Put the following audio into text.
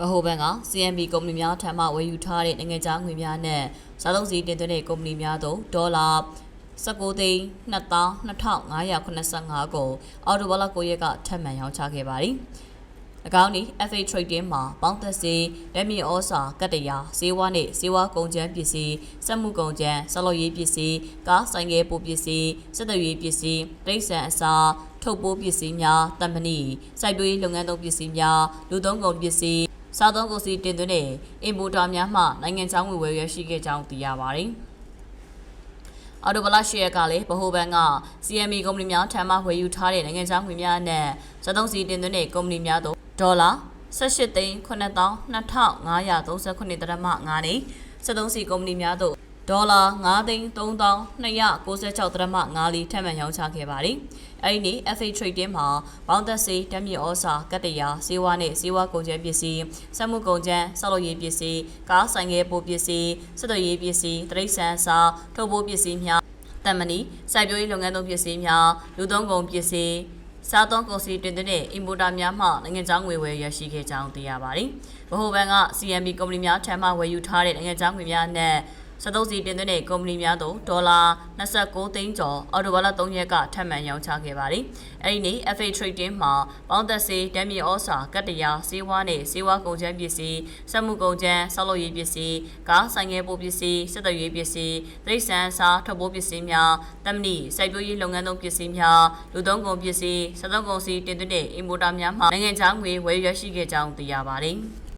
ဗဟိုဘဏ်က CMB ကုမ္ပဏီများထံမှဝယ်ယူထားတဲ့နိုင်ငံခြားငွေများနဲ့စားသုံးစီတင်သွင်းတဲ့ကုမ္ပဏီများသို့ဒေါ်လာ19သိန်း2585ကိုအော်တိုဘလာ9ရက်ကထပ်မံရောင်းချခဲ့ပါတယ်။၎င်းသည် FA Trading မှာပေါင်းသက်စေလက်မြေဩစာကတ္တရာဈေးဝါးနှင့်ဈေးဝါးကုန်ကျန်းပစ္စည်းစက်မှုကုန်ကျန်းဆက်လုပ်ရေးပစ္စည်းကားဆိုင်ကယ်ပို့ပစ္စည်းစစ်တရေးပစ္စည်းတိရစ္ဆာန်အစာထုတ်ပိုးပစ္စည်းများတမဏိစိုက်ပျိုးရေးလုပ်ငန်းသုံးပစ္စည်းများလူသုံးကုန်ပစ္စည်း စားသုံးကုန်စည်တင်သွင်းတဲ့အင်ပိုတာများမှနိုင်ငံခြားငွေဝယ်ရရှိခဲ့ကြောင်းသိရပါတယ်။အော်တိုဘလာရှီယက်ကလည်းဗဟိုဘဏ်က CME ကုမ္ပဏီများထံမှဝယ်ယူထားတဲ့နိုင်ငံခြားငွေများနဲ့စက်သုံးစီတင်သွင်းတဲ့ကုမ္ပဏီများသို့ဒေါ်လာ18သိန်း9539ဒရမ5နဲ့စက်သုံးစီကုမ္ပဏီများသို့ ဒေါ်လာ9သိန်း3296ဒရမ5လီထပ်မံရောင်းချခဲ့ပါတယ်။အဲဒီနေ့ FA Trading မှာဘောင်းသက်စေးဓာတ်မြေဩစာကတ္တရာဈေးဝါးနဲ့ဈေးဝါးကုန်ကျန်းပစ္စည်းစက်မှုကုန်ကျန်းဆောက်လုပ်ရေးပစ္စည်းကားဆိုင်ကယ်ပို့ပစ္စည်းစစ်တရေးပစ္စည်းတရိတ်ဆန်စာထုတ်ပိုးပစ္စည်းများတမဏိစိုက်ပျိုးရေးလုပ်ငန်းသုံးပစ္စည်းများလူသုံးကုန်ပစ္စည်းစားသုံးကုန်စည်တင်တဲ့အင်ပိုတာများမှနိုင်ငံခြားငွေဝယ်ရရှိခဲ့ကြောင်းသိရပါတယ်။ဗဟိုဘဏ်က CMB ကုမ္ပဏီများထံမှဝယ်ယူထားတဲ့နိုင်ငံခြားငွေများနဲ့ စက်သုံးစီတင်သွင်းတဲ့ကုမ္ပဏီများသို့ဒေါ်လာ29သိန်းကျော်အော်တိုဘာလ3ရက်ကထပ်မံရောင်းချခဲ့ပါတယ်။အဲဒီနေ့ FA Trading မှာပေါင်းသက်စေးဓာတ်မြေဩစာကတ္တရာဈေးဝါးနဲ့ဈေးဝါးကုန်ကျန်းပစ္စည်းစက်မှုကုန်ကျန်းဆောက်လုပ်ရေးပစ္စည်းကားဆိုင်ငယ်ပို့ပစ္စည်းစစ်တရေးပစ္စည်းတိရစ္ဆာန်စားထုတ်ပိုးပစ္စည်းများတမဏိစိုက်ပျိုးရေးလုပ်ငန်းသုံးပစ္စည်းများလူသုံးကုန်ပစ္စည်းစက်သုံးကုန်စည်တင်သွင်းတဲ့အင်ပိုတာများမှနိုင်ငံခြားငွေဝယ်ရရှိခဲ့ကြောင်းသိရပါတယ်။